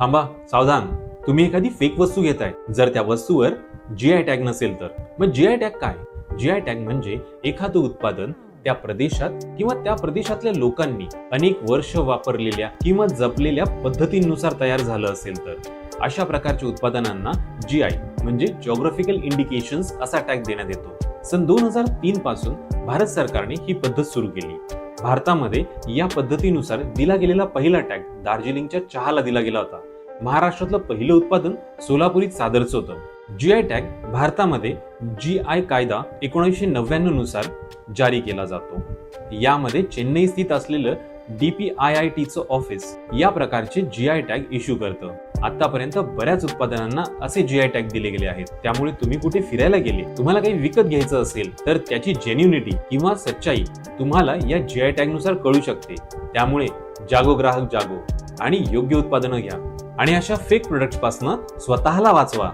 थांबा सावधान. तुम्ही एखादी फेक वस्तू घेताय. जर त्या वस्तूवर जीआय टॅग नसेल तर. मग जीआय टॅग काय? जीआय टॅग म्हणजे एखादं उत्पादन त्या प्रदेशात किंवा त्या प्रदेशातल्या लोकांनी अनेक वर्ष वापरलेल्या किंवा जपलेल्या पद्धतींनुसार तयार झालं असेल तर. अशा प्रकारच्या उत्पादनांना जीआय म्हणजे जॉग्राफिकल इंडिकेशन्स असा टॅग देण्यात येतो. सन दोन हजार तीन पासून भारत सरकारने ही पद्धत सुरू केली. भारतामध्ये या पद्धतीनुसार दिला गेलेला पहिला टॅग दार्जिलिंगच्या चहाला दिला गेला होता. महाराष्ट्रातलं पहिलं उत्पादन सोलापुरीत सादरचं होतं. जी आय टॅग भारतामध्ये जी आय कायदा एकोणीसशे नव्याण्णवनुसार जारी केला जातो. यामध्ये चेन्नई स्थित असलेलं डीपीआय आय टीचं ऑफिस या प्रकारचे जी आय टॅग इश्यू करतं. आतापर्यंत बऱ्याच उत्पादनांना असे जी आय टॅग दिले गेले आहेत. त्यामुळे तुम्ही कुठे फिरायला गेले तुम्हाला काही विकत घ्यायचं असेल तर त्याची जेन्युनिटी किंवा सच्चाई तुम्हाला या जी आय टॅगनुसार कळू शकते. त्यामुळे जागो ग्राहक जागो आणि योग्य उत्पादनं घ्या. आणि अशा फेक प्रोडक्टपासून स्वतःला वाचवा.